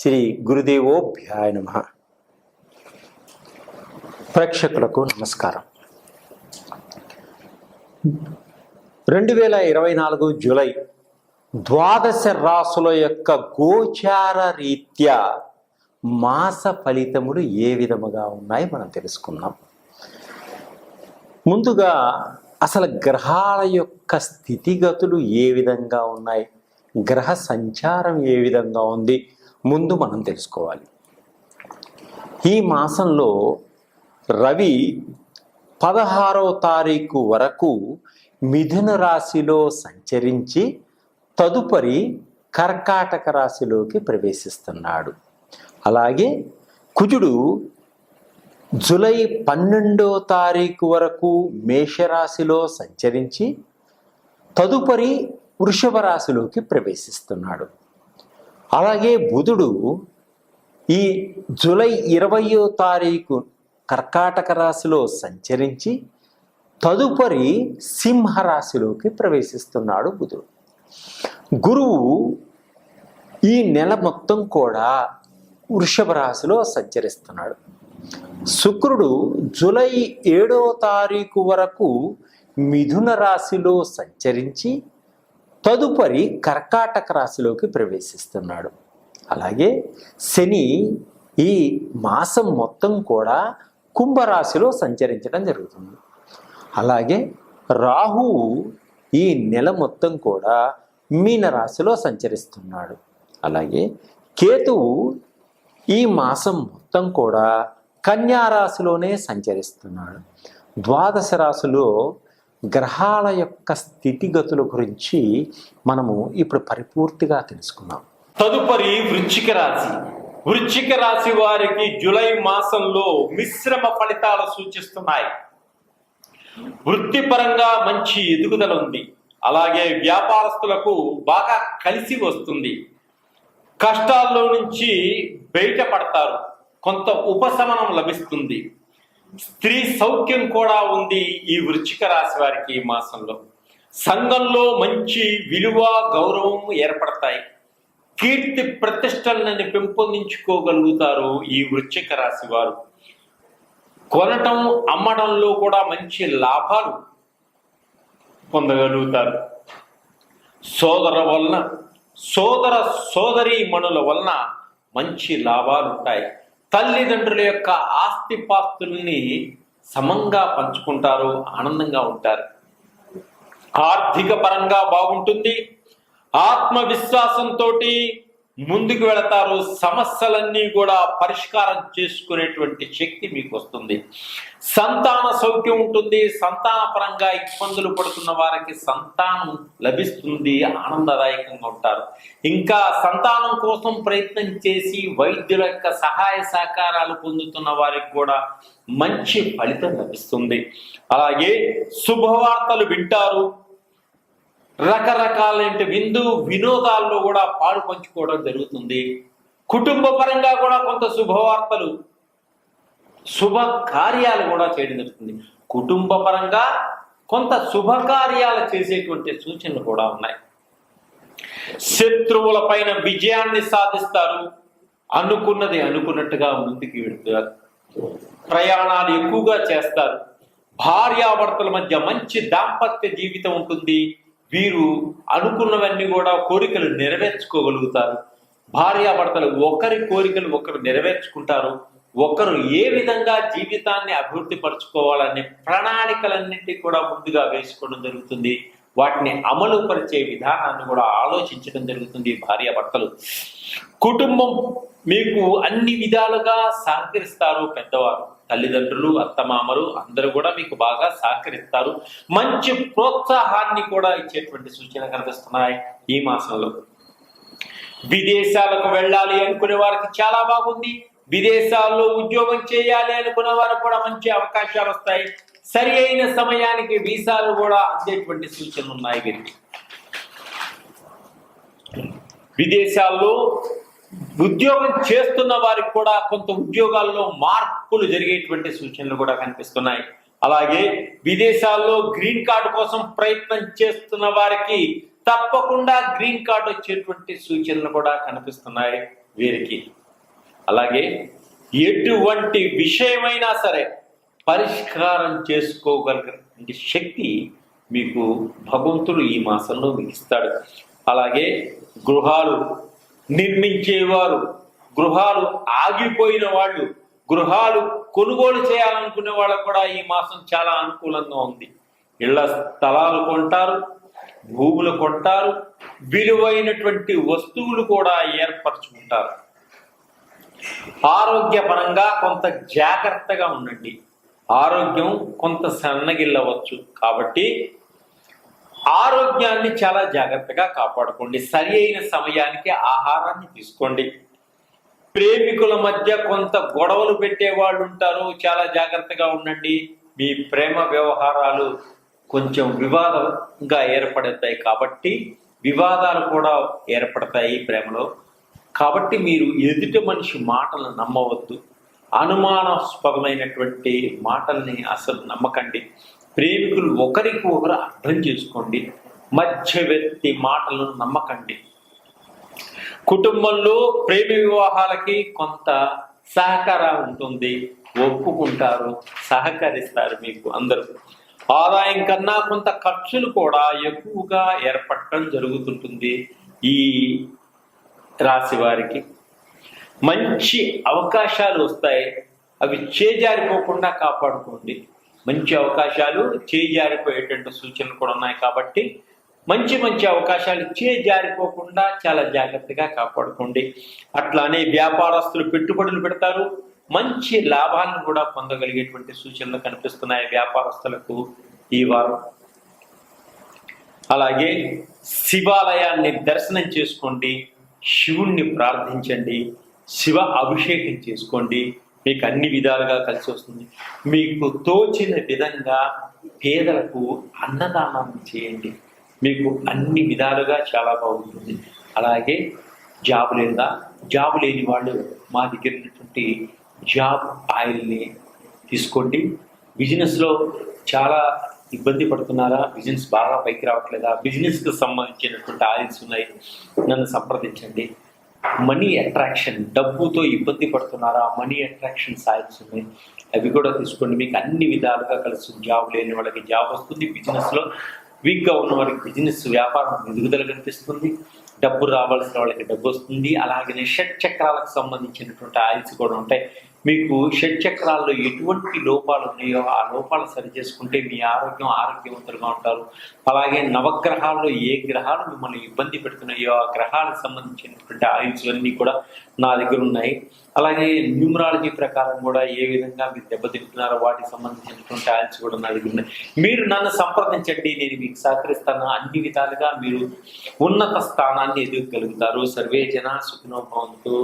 శ్రీ గురుదేవోభ్యాయ నమ. ప్రేక్షకులకు నమస్కారం. రెండు వేల ఇరవై నాలుగు జూలై ద్వాదశ రాసుల యొక్క గోచార రీత్యా మాస ఫలితములు ఏ విధముగా ఉన్నాయి మనం తెలుసుకుందాం. ముందుగా అసలు గ్రహాల యొక్క స్థితిగతులు ఏ విధంగా ఉన్నాయి? గ్రహ సంచారం ఏ విధంగా ఉంది? ముందు మనం తెలుసుకోవాలి. ఈ మాసంలో రవి పదహారవ తారీఖు వరకు మిథున రాశిలో సంచరించి తదుపరి కర్కాటక రాశిలోకి ప్రవేశిస్తున్నాడు. అలాగే కుజుడు జులై పన్నెండో తారీఖు వరకు మేషరాశిలో సంచరించి తదుపరి వృషభ రాశిలోకి ప్రవేశిస్తున్నాడు. అలాగే బుధుడు ఈ జూలై ఇరవయో తారీఖు కర్కాటక రాశిలో సంచరించి తదుపరి సింహరాశిలోకి ప్రవేశిస్తున్నాడు బుధుడు. గురువు ఈ నెల మొత్తం కూడా వృషభ రాశిలో సంచరిస్తున్నాడు. శుక్రుడు జూలై ఏడో తారీఖు వరకు మిథున రాశిలో సంచరించి తదుపరి కర్కాటక రాశిలోకి ప్రవేశిస్తున్నాడు. అలాగే శని ఈ మాసం మొత్తం కూడా కుంభరాశిలో సంచరించడం జరుగుతుంది. అలాగే రాహువు ఈ నెల మొత్తం కూడా మీన రాశిలో సంచరిస్తున్నాడు. అలాగే కేతువు ఈ మాసం మొత్తం కూడా కన్యా రాశిలోనే సంచరిస్తున్నాడు. ద్వాదశ రాశిలో గ్రహాల యొక్క స్థితిగతుల గురించి మనము ఇప్పుడు పరిపూర్తిగా తెలుసుకున్నాం తదుపరి వృశ్చిక రాశి. వృశ్చిక రాశి వారికి జూలై మాసంలో మిశ్రమ ఫలితాలు సూచిస్తున్నాయి. వృత్తిపరంగా మంచి ఎదుగుదల ఉంది. అలాగే వ్యాపారస్తులకు బాగా కలిసి వస్తుంది. కష్టాల్లో నుంచి బయటపడతారు. కొంత ఉపశమనం లభిస్తుంది. స్త్రీ సౌఖ్యం కూడా ఉంది ఈ వృచ్చిక రాశి వారికి ఈ మాసంలో. సంఘంలో మంచి విలువ గౌరవం ఏర్పడతాయి. కీర్తి ప్రతిష్టలను పెంపొందించుకోగలుగుతారు ఈ వృశ్చిక రాశి వారు. కొనటం అమ్మడంలో కూడా మంచి లాభాలు పొందగలుగుతారు. సోదర వలన సోదర సోదరి మణుల వలన మంచి లాభాలు ఉంటాయి తల్లిదండ్రుల యొక్క ఆస్తిపాస్తుల్ని సమంగా పంచుకుంటారు ఆనందంగా ఉంటారు. ఆర్థిక పరంగా బాగుంటుంది. ఆత్మవిశ్వాసంతో ముందుకు వెళతారు. సమస్యలన్నీ కూడా పరిష్కారం చేసుకునేటువంటి శక్తి మీకు వస్తుంది సంతాన సౌఖ్యం ఉంటుంది. సంతాన పరంగా ఇబ్బందులు పడుతున్న వారికి సంతానం లభిస్తుంది. ఆనందదాయకంగా ఉంటారు. ఇంకా సంతానం కోసం ప్రయత్నం చేసి వైద్యుల యొక్క సహాయ సహకారాలు పొందుతున్న వారికి కూడా మంచి ఫలితం లభిస్తుంది. అలాగే శుభవార్తలు వింటారు. రకరకాలైన విందు వినోదాల్లో కూడా పాలు పంచుకోవడం జరుగుతుంది. కుటుంబ పరంగా కూడా కొంత శుభవార్తలు శుభ కార్యాలు కూడా చేయడం జరుగుతుంది. కుటుంబ పరంగా కొంత శుభకార్యాలు చేసేటువంటి సూచనలు కూడా ఉన్నాయి. శత్రువుల పైన విజయాన్ని సాధిస్తారు. అనుకున్నది అనుకున్నట్టుగా ముందుకు వెళ్తారు ప్రయాణాలు ఎక్కువగా చేస్తారు. భార్యాభర్తల మధ్య మంచి దాంపత్య జీవితం ఉంటుంది. వీరు అనుకున్నవన్నీ కూడా కోరికలు నెరవేర్చుకోగలుగుతారు. భార్యాభర్తలు ఒకరి కోరికలు ఒకరు నెరవేర్చుకుంటారు. ఒకరు ఏ విధంగా జీవితాన్ని అభివృద్ధి పరచుకోవాలనే ప్రణాళికలన్నింటినీ కూడా ముందుగా వేసుకోవడం జరుగుతుంది. వాటిని అమలు పరిచే విధానాన్ని కూడా ఆలోచించడం జరుగుతుంది భార్యాభర్తలు కుటుంబం మీకు అన్ని విధాలుగా సహకరిస్తారు పెద్దవారు. తల్లిదండ్రులు అత్తమామలు అందరూ కూడా మీకు బాగా సహకరిస్తారు. మంచి ప్రోత్సాహాన్ని కూడా ఇచ్చేటువంటి సూచన కనిపిస్తున్నాయి ఈ మాసంలో. విదేశాలకు వెళ్ళాలి అనుకునే వారికి చాలా బాగుంది. విదేశాల్లో ఉద్యోగం చేయాలి అనుకునే వారికి కూడా మంచి అవకాశాలు వస్తాయి. సరి అయిన సమయానికి వీసాలు కూడా అందేటువంటి సూచనలు ఉన్నాయి వీరికి. విదేశాల్లో ఉద్యోగం చేస్తున్న వారికి కూడా కొంత ఉద్యోగాల్లో మార్పులు జరిగేటువంటి సూచనలు కూడా కనిపిస్తున్నాయి. అలాగే విదేశాల్లో గ్రీన్ కార్డు కోసం ప్రయత్నం చేస్తున్న వారికి తప్పకుండా గ్రీన్ కార్డు వచ్చేటువంటి సూచనలు కూడా కనిపిస్తున్నాయి వీరికి. అలాగే ఎటువంటి విషయమైనా సరే పరిష్కారం చేసుకోగలిగినటువంటి శక్తి మీకు భగవంతుడు ఈ మాసంలో మీకు ఇస్తాడు. అలాగే గృహాలు నిర్మించేవారు గృహాలు ఆగిపోయిన వాళ్ళు గృహాలు కొనుగోలు చేయాలనుకునే వాళ్ళకు కూడా ఈ మాసం చాలా అనుకూలంగా ఉంది. ఇళ్ళ స్థలాలు కొంటారు భూములు కొంటారు విలువైనటువంటి వస్తువులు కూడా ఏర్పరచుకుంటారు. ఆరోగ్యపరంగా కొంత జాగ్రత్తగా ఉండండి. ఆరోగ్యం కొంత సన్నగిల్లవచ్చు. కాబట్టి ఆరోగ్యాన్ని చాలా జాగ్రత్తగా కాపాడుకోండి. సరి అయిన సమయానికి ఆహారాన్ని తీసుకోండి. ప్రేమికుల మధ్య కొంత గొడవలు పెట్టే వాళ్ళు ఉంటారు. చాలా జాగ్రత్తగా ఉండండి. మీ ప్రేమ వ్యవహారాలు కొంచెం వివాదంగా ఏర్పడతాయి కాబట్టి వివాదాలు కూడా ఏర్పడతాయి ప్రేమలో. కాబట్టి మీరు ఎదుటి మనిషి మాటలు నమ్మవద్దు. అనుమానాస్పదమైనటువంటి మాటల్ని అసలు నమ్మకండి. ప్రేమికులు ఒకరికి ఒకరు అర్థం చేసుకోండి. మధ్యవర్తి మాటలను నమ్మకండి. కుటుంబంలో ప్రేమ వివాహాలకి కొంత సహకారం ఉంటుంది. ఒప్పుకుంటారు సహకరిస్తారు మీకు అందరూ. ఆదాయం కన్నా కొంత ఖర్చులు కూడా ఎక్కువగా ఏర్పడటం జరుగుతుంటుంది ఈ రాశి వారికి. మంచి అవకాశాలు వస్తాయి. అవి చేజారిపోకుండా కాపాడుకోండి. మంచి అవకాశాలు చేజారిపోయేటువంటి సూచనలు కూడా ఉన్నాయి కాబట్టి మంచి మంచి అవకాశాలు చేజారిపోకుండా చాలా జాగ్రత్తగా కాపాడుకోండి. అట్లానే వ్యాపారస్తులు పెట్టుబడులు పెడతారు. మంచి లాభాలను కూడా పొందగలిగేటువంటి సూచనలు కనిపిస్తున్నాయి వ్యాపారస్తులకు ఈ వారం. అలాగే శివాలయాన్ని దర్శనం చేసుకోండి. శివుణ్ణి ప్రార్థించండి. శివ అభిషేకం చేసుకోండి. మీకు అన్ని విధాలుగా కలిసి వస్తుంది. మీకు తోచిన విధంగా పేదలకు అన్నదానం చేయండి. మీకు అన్ని విధాలుగా చాలా బాగుంటుంది. అలాగే జాబ్ లేదా జాబ్ లేని వాళ్ళు మా దగ్గర ఉన్నటువంటి జాబ్ ఆయిల్ని తీసుకోండి. బిజినెస్లో చాలా ఇబ్బంది పడుతున్నారా? బిజినెస్ బాగా పైకి రావట్లేదా? బిజినెస్కి సంబంధించినటువంటి ఆయిల్స్ ఉన్నాయి. నన్ను సంప్రదించండి. మనీ అట్రాక్షన్ డబ్బుతో ఇబ్బంది పడుతున్నారా? మనీ అట్రాక్షన్ సాయిల్స్ ఉన్నాయి. అవి కూడా తీసుకోండి. మీకు అన్ని విధాలుగా కలిసి జాబ్ లేని వాళ్ళకి జాబ్ వస్తుంది. బిజినెస్లో వీక్గా ఉన్న వాళ్ళకి బిజినెస్ వ్యాపారం ఎదుగుదల కనిపిస్తుంది. డబ్బు రావాల్సిన వాళ్ళకి డబ్బు వస్తుంది. అలాగనే షట్ చక్రాలకు సంబంధించినటువంటి ఆయిల్స్ కూడా ఉంటాయి. మీకు షట్చక్రాల్లో ఎటువంటి లోపాలు ఉన్నాయో ఆ లోపాలు సరి చేసుకుంటే మీ ఆరోగ్యం ఆరోగ్యవంతులుగా ఉంటారు. అలాగే నవగ్రహాల్లో ఏ గ్రహాలు మిమ్మల్ని ఇబ్బంది పెడుతున్నాయో ఆ గ్రహాలకు సంబంధించినటువంటి ఆయుష్ అన్నీ కూడా నా దగ్గర ఉన్నాయి. అలాగే న్యూమరాలజీ ప్రకారం కూడా ఏ విధంగా మీరు దెబ్బతింటున్నారో వాటికి సంబంధించినటువంటి ఆయిల్స్ కూడా నా దగ్గర ఉన్నాయి. మీరు నన్ను సంప్రదించండి నేను మీకు సహకరిస్తాను. అన్ని విధాలుగా మీరు ఉన్నత స్థానాన్ని ఎదుగగలుగుతారు సర్వే జన సుఖనోభవంతో